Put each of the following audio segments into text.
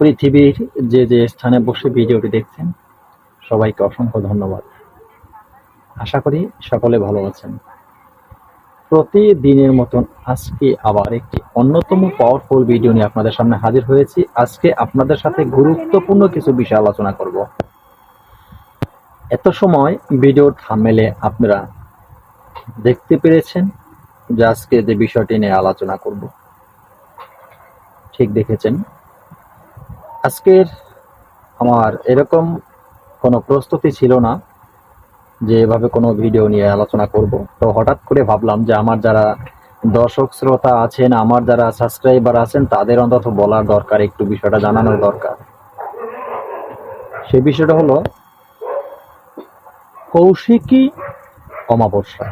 পৃথিবীর যে যে স্থানে বসে ভিডিওটি দেখছেন, সবাইকে অসংখ্য ধন্যবাদ। আশা করি সকলে ভালো আছেন। প্রতিদিনের মতন আজকে আবার একটি অন্যতম পাওয়ারফুল ভিডিও নিয়ে আপনাদের সামনে হাজির হয়েছি। আজকে আপনাদের সাথে গুরুত্বপূর্ণ কিছু বিষয় আলোচনা করব। এত সময় ভিডিওর থামেলে আপনারা দেখতে পেরেছেন যে আজকে যে বিষয়টি নিয়ে আলোচনা করব। ঠিক দেখেছেন? আজকের আমার এরকম কোনো প্রস্তুতি ছিল না যে এভাবে কোনো ভিডিও নিয়ে আলোচনা করব। তো হঠাৎ করে ভাবলাম যে আমার যারা দর্শক শ্রোতা আছেন, আমার যারা সাবস্ক্রাইবার আছেন, তাদের অন্তত বলার দরকার, একটু বিষয়টা জানানোর দরকার। সে বিষয়টা হলো কৌশিকী অমাবস্যা।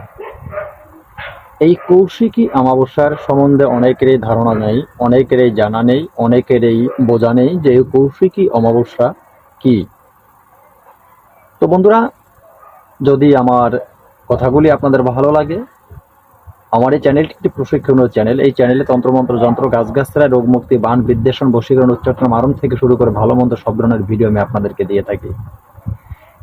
এই কৌশিকী অমাবস্যার সম্বন্ধে অনেকেরই ধারণা নেই, অনেকেরই জানা নেই, অনেকেরই বোঝা নেই যে কৌশিকী অমাবস্যা কি। তো বন্ধুরা, যদি আমার কথাগুলি আপনাদের ভালো লাগে, আমার এই চ্যানেলটি একটি প্রশিক্ষণীয় চ্যানেল। এই চ্যানেলে তন্ত্রমন্ত্র, যন্ত্র, গাছগাছরা রোগ মুক্তি বান, বিদ্বেষণ, বশীকরণ, উচ্চাটন, মারণ থেকে শুরু করে ভালো মন্দ সব ধরনের ভিডিও আমি আপনাদেরকে দিয়ে থাকি।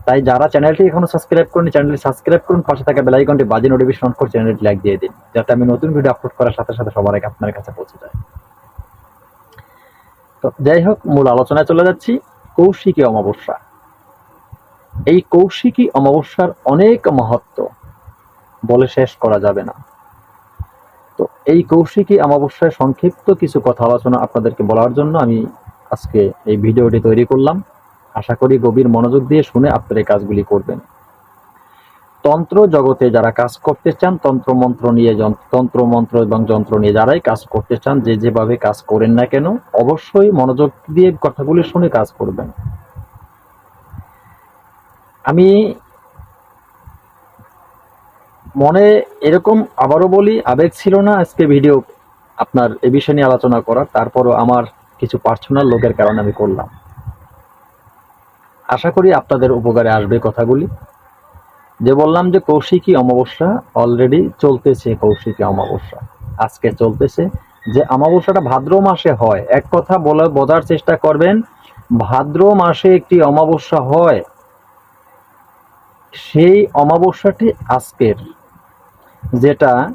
তাই যারা চ্যানেলটি এখনও সাবস্ক্রাইব করেন, চ্যানেলটি সাবস্ক্রাইব করুন, পাশে থাকা বেলাইকনটি বাজে নোটিফিকেশন অন করে চ্যানেলটি লাইক দিয়ে দিন, যাতে আমি নতুন ভিডিও আপলোড করার সাথে সাথে সবার আগে আপনার কাছে পৌঁছে যায়। তো যাই হোক, মূল আলোচনায় চলে যাচ্ছি, কৌশিকী অমাবস্যা। এই কৌশিকী অমাবস্যার অনেক মহত্ব বলে শেষ করা যাবে না। তো এই কৌশিকী অমাবস্যায় সংক্ষিপ্ত কিছু কথা আলোচনা আপনাদেরকে বলার জন্য আমি আজকে এই ভিডিওটি তৈরি করলাম। আশা করি গভীর মনোযোগ দিয়ে শুনে আপনারা এই কাজগুলি করবেন। তন্ত্র জগতে যারা কাজ করতে চান, তন্ত্র মন্ত্র নিয়ে তন্ত্র মন্ত্র এবং যন্ত্র নিয়ে যারাই কাজ করতে চান, যে যেভাবে কাজ করেন না কেন, অবশ্যই মনোযোগ দিয়ে কথাগুলি শুনে কাজ করবেন। আমি মনে এরকম আবারও বলি, আবেগ ছিল না আজকে ভিডিও আপনার এ বিষয় নিয়ে আলোচনা করার, তারপরও আমার কিছু পার্সোনাল লোকের কারণে আমি করলাম। আশা করি আপনাদের উপকারে আসবে কথাগুলি। যে বললাম যে কৌশিকী অমাবস্যা অলরেডি চলতেছে, কৌশিকী অমাবস্যা। আজকে চলতেছে। যে অমাবস্যাটা ভাদ্র মাসে হয়, এক কথা বলে, বোঝার চেষ্টা করবেন, ভাদ্র মাসে একটি অমাবস্যা হয়, সেই অমাবস্যাটি আজকের, যেটা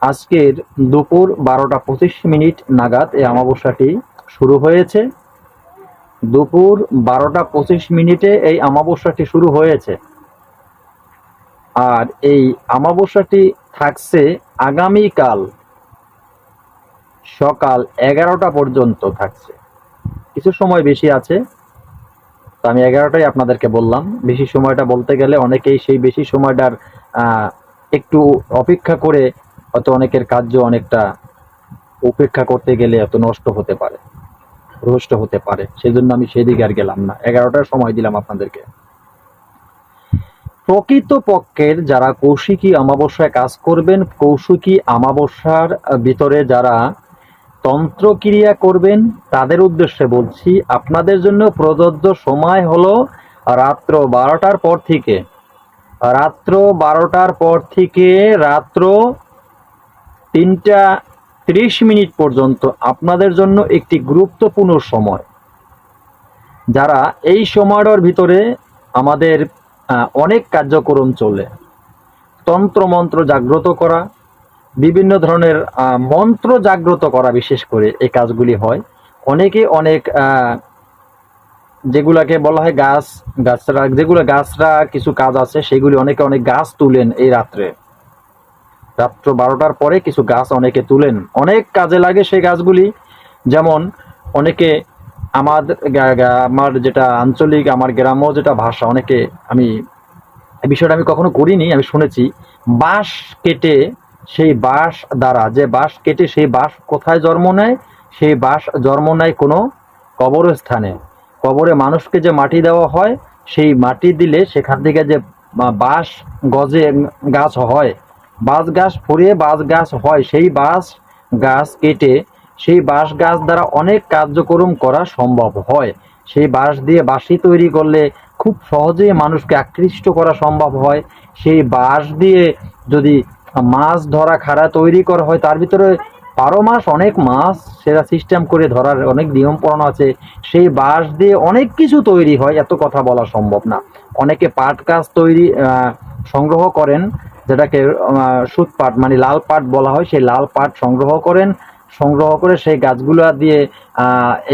আজকের দুপুর বারোটা পঁচিশ মিনিট নাগাদ এই অমাবস্যাটি শুরু হয়েছে। দুপুর বারোটা পঁচিশ মিনিটে এই অমাবস্যাটি শুরু হয়েছে। আর এই অমাবস্যাটি থাকছে আগামীকাল সকাল এগারোটা পর্যন্ত থাকছে। কিছু সময় বেশি আছে, তো আমি এগারোটাই আপনাদেরকে বললাম। বেশি সময়টা বলতে গেলে অনেকেই সেই বেশি সময়টার একটু অপেক্ষা করে হয়তো অনেকের কার্য অনেকটা উপেক্ষা করতে গেলে এত নষ্ট হতে পারে। ভ্রষ্ট হতে পারে। সেই জন্য আমি সেদিকে আর গেলাম না। এগারোটার সময় দিলাম আপনাদেরকে। প্রকৃত পক্ষের যারা কৌশিকী অমাবস্যায় কাজ করবেন, কৌশিকী অমাবস্যার ভিতরে যারা তন্ত্রক্রিয়া করবেন, তাদের উদ্দেশ্যে বলছি, আপনাদের জন্য প্রযোজ্য সময় হলো রাত্র বারোটার পর থেকে। রাত্র বারোটার পর থেকে রাত্র তিনটা ত্রিশ মিনিট পর্যন্ত আপনাদের জন্য একটি গুরুত্বপূর্ণ সময়। যারা এই সময়টার ভিতরে আমাদের অনেক কার্যক্রম চলে। তন্ত্র মন্ত্র জাগ্রত করা, বিভিন্ন ধরনের মন্ত্র জাগ্রত করা বিশেষ করে এই কাজগুলি হয়। অনেকে অনেক যেগুলাকে বলা হয় গাছ, গাছরা, যেগুলো গাছরা কিছু কাজ আছে, সেগুলি অনেকে অনেক গাছ তুলেন এই রাত্রে। রাত্র বারোটার পরে কিছু গাছ অনেকে তুলেন। অনেক কাজে লাগে সেই গাছগুলি। যেমন, অনেকে গা- আমার যেটা আঞ্চলিক, আমার গ্রাম্য যেটা ভাষা, অনেকে আমি এই বিষয়টা আমি কখনো করিনি, আমি শুনেছি। বাঁশ কেটে সেই বাঁশ দ্বারা, যে বাঁশ কেটে সেই বাঁশ কোথায় জন্ম নেয়? সেই বাঁশ জন্ম নেয় কোনো কবরস্থানে। কবরে মানুষকে যে মাটি দেওয়া হয়, সেই মাটি দিলে সেখান থেকে যে বাঁশ গজে গাছ হয় বাঁশ গাছ ফরিয়ে বাঁশ গাছ হয়, সেই বাঁশ গাছ কেটে সেই বাঁশ গাছ দ্বারা অনেক কার্যক্রম করা সম্ভব হয়। সেই বাঁশ দিয়ে বাঁশি তৈরি করলে খুব সহজেই মানুষকে আকৃষ্ট করা সম্ভব হয়। সেই বাঁশ দিয়ে যদি মাছ ধরা খাড়া তৈরি করা হয়, তার ভিতরে বারো মাস অনেক মাছ সেটা সিস্টেম করে ধরার অনেক নিয়ম পড়ানো আছে। সেই বাঁশ দিয়ে অনেক কিছু তৈরি হয়, এত কথা বলা সম্ভব না। অনেকে পাট গাছ তৈরি সংগ্রহ করেন। যেটাকে সুত পাট মানে লাল পাট বলা হয় সেই লাল পাট সংগ্রহ করেন। সংগ্রহ করে সেই গাছগুলো দিয়ে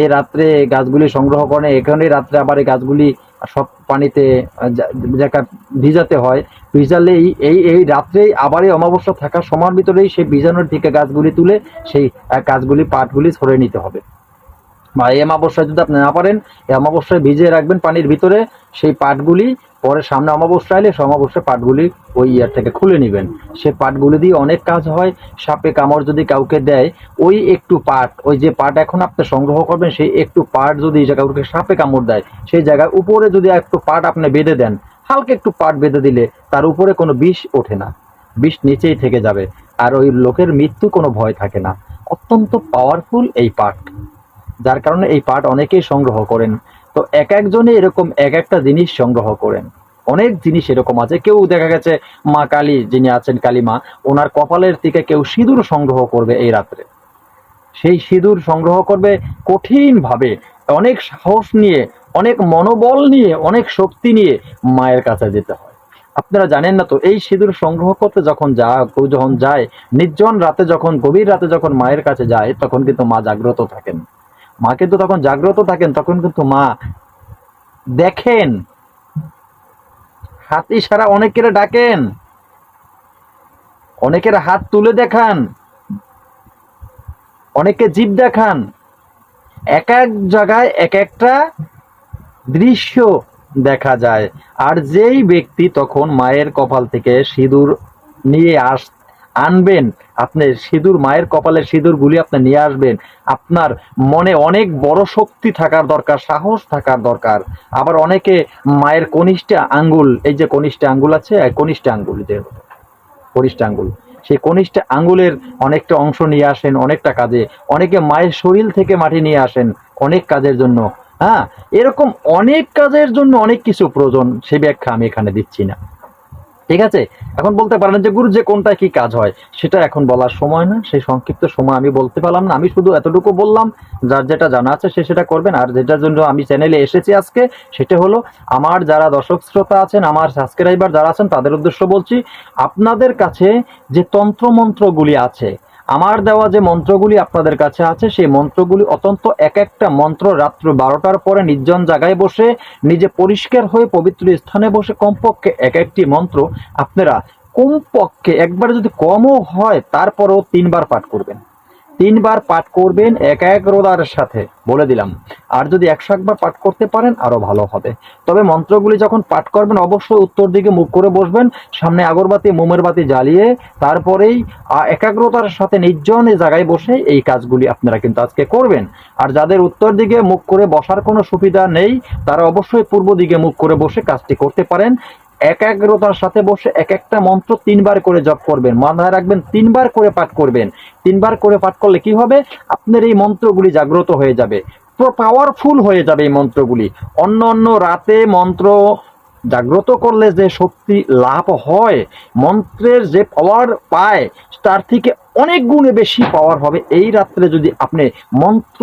এই রাত্রে গাছগুলি সংগ্রহ করেন। এখানে রাত্রে আবার এই গাছগুলি সব পানিতে আহ, যা- জায়গা ভিজাতে হয় ভিজালেই এই এই রাত্রেই আবার এই অমাবস্যা থাকার সময়ের ভিতরেই সেই ভিজানোর থেকে গাছগুলি তুলে সেই গাছগুলি পাটগুলি সরে নিতে হবে। বা এই অমাবস্যায় যদি আপনি না পারেন এই অমাবস্যায় ভিজিয়ে রাখবেন পানির ভিতরে সেই পাটগুলি পরে সামনে অমাবস্যা এলে সেই অমাবস্যায় পাটগুলি ওই ইয়ার থেকে খুলে নেবেন। সে পাটগুলি দিয়ে অনেক কাজ হয়। সাপে কামড় যদি কাউকে দেয়, ওই একটু পাট, ওই যে পাট এখন আপনি সংগ্রহ করবেন, সেই একটু পাট যদি কাউকে সাপে কামড় দেয়, সেই জায়গায় উপরে যদি একটু পাট আপনি বেঁধে দেন, হালকা একটু পাট বেঁধে দিলে তার উপরে কোনো বিষ ওঠে না। বিষ নিচেই থেকে যাবে। আর ওই লোকের মৃত্যু কোনো ভয় থাকে না। অত্যন্ত পাওয়ারফুল এই পাট। যার কারণে এই পাট অনেকেই সংগ্রহ করেন। তো এক একজনে এরকম এক একটা জিনিস সংগ্রহ করেন। অনেক জিনিস এরকম আছে। কেউ দেখা গেছে মা কালী যিনি আছেন কালী মা ওনার কপালের থেকে কেউ সিঁদুর সংগ্রহ করবে এই রাত্রে। সেই সিঁদুর সংগ্রহ করবে কঠিন ভাবে অনেক সাহস নিয়ে, অনেক মনোবল নিয়ে, অনেক শক্তি নিয়ে মায়ের কাছে যেতে হয়। আপনারা জানেন না তো, এই সিঁদুর সংগ্রহ করতে যখন যা, যখন যায়, নির্জন রাতে যখন, গভীর রাতে যখন মায়ের কাছে যায়, তখন কিন্তু মা জাগ্রত থাকেন। মা কিন্তু তখন জাগ্রত থাকেন, তখন কিন্তু মা দেখেন। হাত ইশারা অনেকের ডাকেন, অনেকের হাত তুলে দেখান অনেকে জীব দেখান। এক এক জায়গায় এক একটা দৃশ্য দেখা যায়। আর যেই ব্যক্তি তখন মায়ের কপাল থেকে সিঁদুর নিয়ে আস আনবেন, আপনি সিঁদুর, মায়ের কপালের সিঁদুরগুলি আপনি নিয়ে আসবেন। আপনার মনে অনেক বড় শক্তি থাকার দরকার, সাহস থাকার দরকার। আবার অনেকে মায়ের কনিষ্ঠ আঙ্গুল, এই যে কনিষ্ঠ আঙ্গুল আছে কনিষ্ঠ আঙ্গুল যে কনিষ্ঠ আঙ্গুল, সেই কনিষ্ঠ আঙ্গুলের অনেকটা অংশ নিয়ে আসেন অনেকটা কাজে। অনেকে মায়ের শরীর থেকে মাটি নিয়ে আসেন অনেক কাজের জন্য। হ্যাঁ এরকম অনেক কাজের জন্য অনেক কিছু প্রয়োজন, সে ব্যাখ্যা আমি এখানে দিচ্ছি না। ঠিক আছে? এখন বলতে পারেন যে গুরু, যে কোনটা কি কাজ হয়, সেটা এখন বলার সময় না, সেই সংক্ষিপ্ত সময় আমি বলতে পারলাম না। আমি শুধু এতটুকু বললাম, যার যেটা জানা আছে সে সেটা করবেন। আর যেটার জন্য আমি চ্যানেলে এসেছি আজকে, সেটা হলো আমার যারা দর্শক শ্রোতা আছেন, আমার সাবস্ক্রাইবার যারা আছেন, তাদের উদ্দেশ্য বলছি, আপনাদের কাছে যে তন্ত্রমন্ত্রগুলি আছে আমার দেওয়া যে মন্ত্রগুলি আপনাদের কাছে আছে, সেই মন্ত্রগুলি অত্যন্ত এক একটা মন্ত্র রাত্র বারোটার পরে নির্জন জায়গায় বসে, নিজে পরিষ্কার হয়ে পবিত্র স্থানে বসে কমপক্ষে এক একটি মন্ত্র আপনারা কমপক্ষে একবার যদি কমও হয়, তারপরেও তিনবার পাঠ করবেন। তিনবার পাঠ করবেন এক এক রোদার সাথে, বলে দিলাম। আর যদি একশো একবার পাঠ করতে পারেন, আরও ভালো হবে। তবে মন্ত্রগুলি যখন পাঠ করবেন, অবশ্যই উত্তর দিকে মুখ করে বসবেন, সামনে আগরবাতি, মোমের বাতি জ্বালিয়ে, তারপরেই একাগ্রতার সাথে নির্জন জায়গায় বসে এই কাজগুলি আপনারা কিন্তু আজকে করবেন। আর যাদের উত্তর দিকে মুখ করে বসার কোনো সুবিধা নেই, তারা অবশ্যই পূর্ব দিকে মুখ করে বসে কাজটি করতে পারেন। একাগ্রতার সাথে বসে এক একটা মন্ত্র তিনবার করে জপ করবেন। মাথায় রাখবেন, তিনবার করে পাঠ করবেন। তিনবার করে পাঠ করলে কি হবে? আপনার এই মন্ত্রগুলি জাগ্রত হয়ে যাবে। পাওয়ারফুল হয়ে যাবে এই মন্ত্রগুলি। অন্য অন্য রাতে মন্ত্র জাগ্রত করলে যে শক্তি লাভ হয়, মন্ত্রের যে পাওয়ার পায়, তার থেকে অনেক গুণে বেশি পাওয়ার হবে। এই রাত্রে যদি আপনি মন্ত্র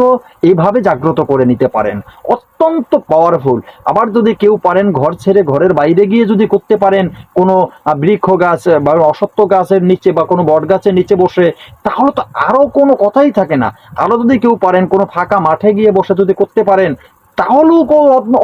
এইভাবে জাগ্রত করে নিতে পারেন, অত্যন্ত পাওয়ারফুল আবার যদি কেউ পারেন ঘর ছেড়ে ঘরের বাইরে গিয়ে যদি করতে পারেন, কোনো বৃক্ষ গাছ বা অসত্য গাছের নিচে বা কোনো বট গাছের নিচে বসে, তাহলে তো আরও কোনো কথাই থাকে না। আরও যদি কেউ পারেন, কোনো ফাঁকা মাঠে গিয়ে বসে যদি করতে পারেন তাহলেও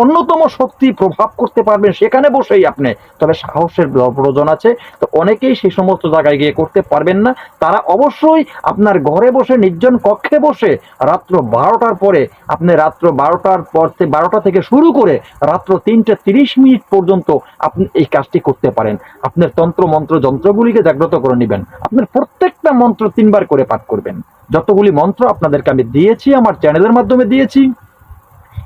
অন্যতম শক্তি প্রভাব করতে পারবেন সেখানে বসেই আপনি। তবে সাহসের প্রয়োজন আছে। তো অনেকেই সেই সমস্ত জায়গায় গিয়ে করতে পারবেন না। তারা অবশ্যই আপনার ঘরে বসে, নির্জন কক্ষে বসে রাত্র বারোটার পরে আপনি রাত্র বারোটার পর বারোটা থেকে শুরু করে রাত্র তিনটে তিরিশ মিনিট পর্যন্ত আপনি এই কাজটি করতে পারেন। আপনার তন্ত্র, মন্ত্র, যন্ত্রগুলিকে জাগ্রত করে নেবেন। আপনার প্রত্যেকটা মন্ত্র তিনবার করে পাঠ করবেন। যতগুলি মন্ত্র আপনাদেরকে আমি দিয়েছি, আমার চ্যানেলের মাধ্যমে দিয়েছি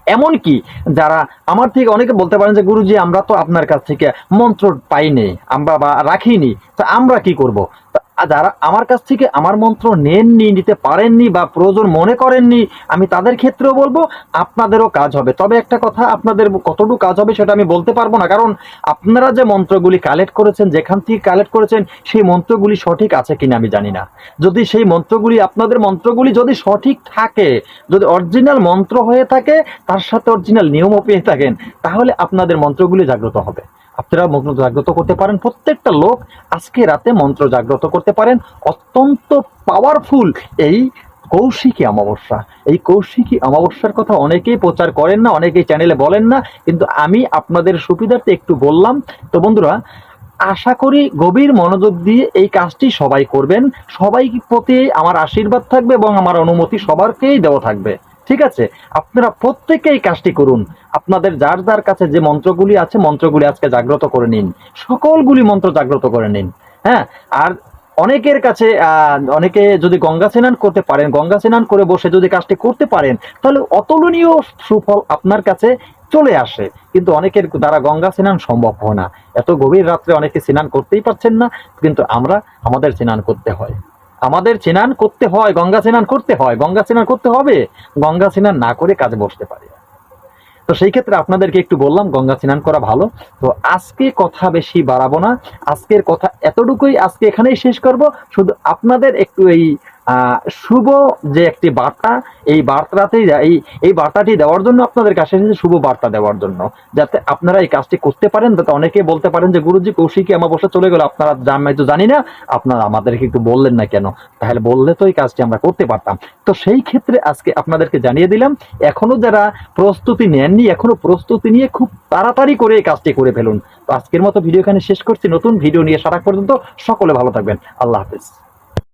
এমনকি যারা আমার থেকে অনেকে বলতে পারেন যে, গুরুজি, আমরা তো আপনার কাছ থেকে মন্ত্র পাইনি, আমরা বা রাখিনি, তো আমরা কি করব? যারা আমার কাছ থেকে আমার মন্ত্র নেননি, নিতে পারেননি বা প্রয়োজন মনে করেননি, আমি তাদের ক্ষেত্রেও বলব, আপনাদেরও কাজ হবে। তবে একটা কথা, আপনাদের কতটুকু কাজ হবে সেটা আমি বলতে পারব না। কারণ আপনারা যে মন্ত্রগুলি কালেক্ট করেছেন, যেখান থেকে কালেক্ট করেছেন, সেই মন্ত্রগুলি সঠিক আছে কিনা আমি জানি না। যদি সেই মন্ত্রগুলি, আপনাদের মন্ত্রগুলি যদি সঠিক থাকে, যদি অরিজিনাল মন্ত্র হয়ে থাকে, তার সাথে অরিজিনাল নিয়মও পেয়ে থাকেন, তাহলে আপনাদের মন্ত্রগুলি জাগ্রত হবে। আপনারা মন্ত্র জাগ্রত করতে পারেন। প্রত্যেকটা লোক আজকে রাতে মন্ত্র জাগ্রত করতে পারেন। অত্যন্ত পাওয়ারফুল এই কৌশিকী অমাবস্যা। এই কৌশিকী অমাবস্যার কথা অনেকেই প্রচার করেন না, অনেকেই চ্যানেলে বলেন না, কিন্তু আমি আপনাদের সুবিধার্থে একটু বললাম। তো বন্ধুরা, আশা করি গভীর মনোযোগ দিয়ে এই কাজটি সবাই করবেন। সবাই প্রতি আমার আশীর্বাদ থাকবে এবং আমার অনুমতি সবারকেই দেওয়া থাকবে। ঠিক আছে? আপনারা প্রত্যেকেই কাজটি করুন। আপনাদের যার যার কাছে যে মন্ত্রগুলি আছে, মন্ত্রগুলি আজকে জাগ্রত করে নিন। সকলগুলি মন্ত্র জাগ্রত করে নিন। হ্যাঁ? আর অনেকের কাছে অনেকে যদি গঙ্গা স্নান করতে পারেন, গঙ্গা স্নান করে বসে যদি কাজটি করতে পারেন, তাহলে অতুলনীয় সুফল আপনার কাছে চলে আসে। কিন্তু অনেকের দ্বারা গঙ্গা স্নান সম্ভব হয় না। এত গভীর রাত্রে অনেকে স্নান করতেই পারছেন না, কিন্তু আমরা আমাদের স্নান করতে হয়। আমাদের চেনান করতে হয়, গঙ্গা স্নান করতে হয়, গঙ্গা স্নান করতে হবে, গঙ্গা স্নান না করে কাজে বসতে পারে। তো সেই ক্ষেত্রে আপনাদেরকে একটু বললাম, গঙ্গা স্নান করা ভালো। তো আজকে কথা বেশি বাড়াবো না। আজকের কথা এতটুকুই আজকে এখানেই শেষ করব। শুধু আপনাদের একটু এই শুভ যে একটি বার্তা, এই বার্তাতেই এই এই বার্তাটি দেওয়ার জন্য আপনাদের কাছে এসেছে শুভ বার্তা দেওয়ার জন্য। যাতে আপনারা এই কাজটি করতে পারেন, যাতে অনেকে বলতে পারেন যে, গুরুজি, কৌশিকী বসে চলে গেল, আপনারা জান তো জানি না, আপনারা আমাদেরকে একটু বললেন না কেন? তাহলে বললে তো এই কাজটি আমরা করতে পারতাম। তো সেই ক্ষেত্রে আজকে আপনাদেরকে জানিয়ে দিলাম, এখনও যারা প্রস্তুতি নেননি, এখনও প্রস্তুতি নিয়ে খুব তাড়াতাড়ি করে এই কাজটি করে ফেলুন। তো আজকের মতো ভিডিও এখানে শেষ করছি। নতুন ভিডিও নিয়ে সারা পর্যন্ত সকলে ভালো থাকবেন। আল্লাহ হাফেজ।